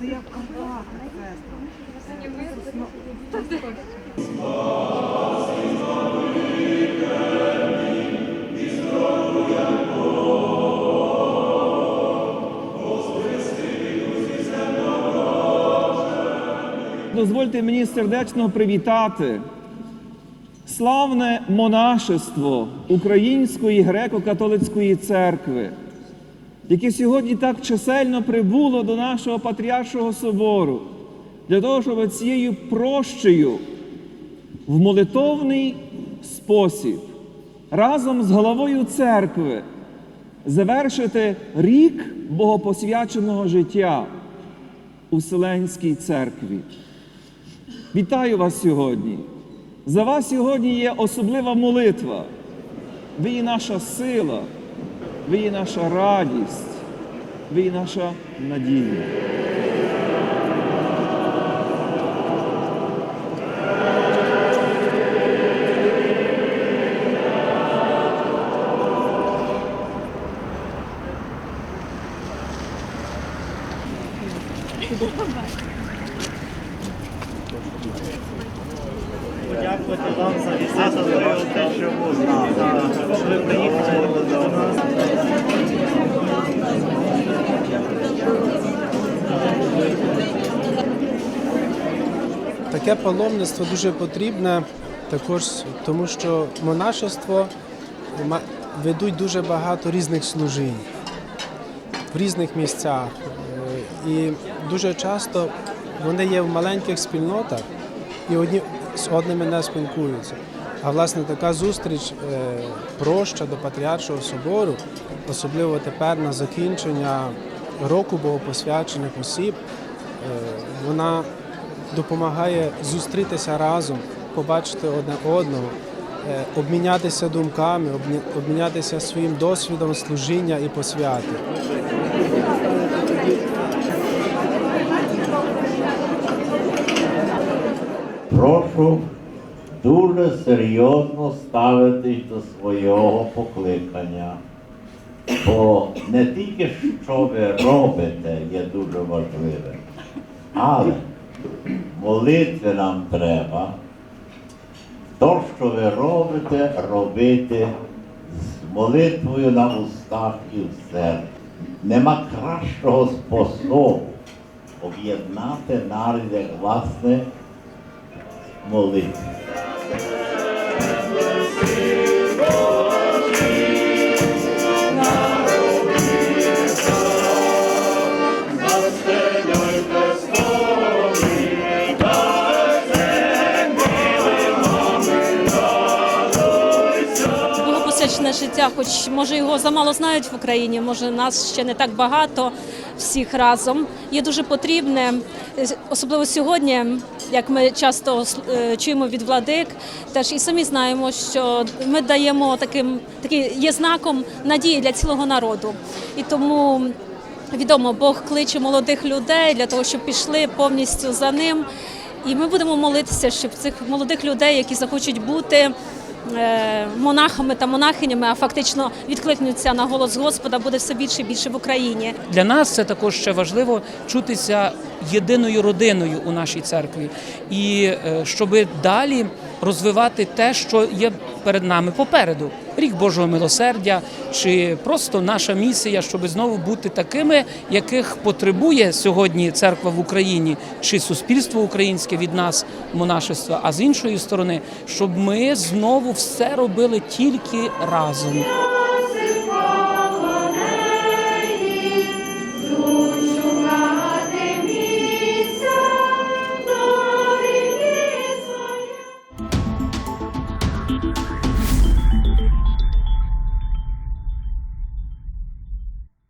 Це контракт, сестра. Дозвольте мені сердечно привітати славне монашество Української греко-католицької церкви, яке сьогодні так чисельно прибуло до нашого Патріаршого собору, для того, щоб цією прощею в молитовний спосіб разом з головою церкви завершити рік богопосвяченого життя у Вселенській церкві. Вітаю вас сьогодні. За вас сьогодні є особлива молитва. Ви є наша сила, ви є наша радість, ви є наша надія. Подякувати вам за візит, за те, що ви приїхали Таке паломництво дуже потрібне також, тому що монашество ведуть дуже багато різних служінь в різних місцях. Е, І дуже часто вони є в маленьких спільнотах і одні з одними не спілкуються. А власне така зустріч е, проща до Патріаршого собору, особливо тепер на закінчення року богопосвячених осіб, е, вона допомагає зустрітися разом, побачити одне одного, е, обмінятися думками, обмінятися своїм досвідом служіння і посвяти. Прошу дуже серйозно ставитись до свого покликання. Бо не тільки що ви робите є дуже важливим, але молитви нам треба. То, що ви робите, робити з молитвою на устах і в серці. Нема кращого способу об'єднати народ, власне молитві. Богопосвячене життя, хоч може його замало знають в Україні, може нас ще не так багато всіх разом. Є дуже потрібне, особливо сьогодні, як ми часто е, чуємо від владик, теж і самі знаємо, що ми даємо таким такий є знаком надії для цілого народу. І тому відомо, Бог кличе молодих людей для того, щоб пішли повністю за ним. І ми будемо молитися, щоб цих молодих людей, які захочуть бути монахами та монахинями, а фактично відкликнуться на голос Господа, буде все більше і більше в Україні. Для нас це також ще важливо чутися єдиною родиною у нашій церкві, і щоб далі розвивати те, що є перед нами попереду. Рік Божого милосердя, чи просто наша місія, щоб знову бути такими, яких потребує сьогодні церква в Україні, чи суспільство українське від нас, монашества. А з іншої сторони, щоб ми знову все робили тільки разом.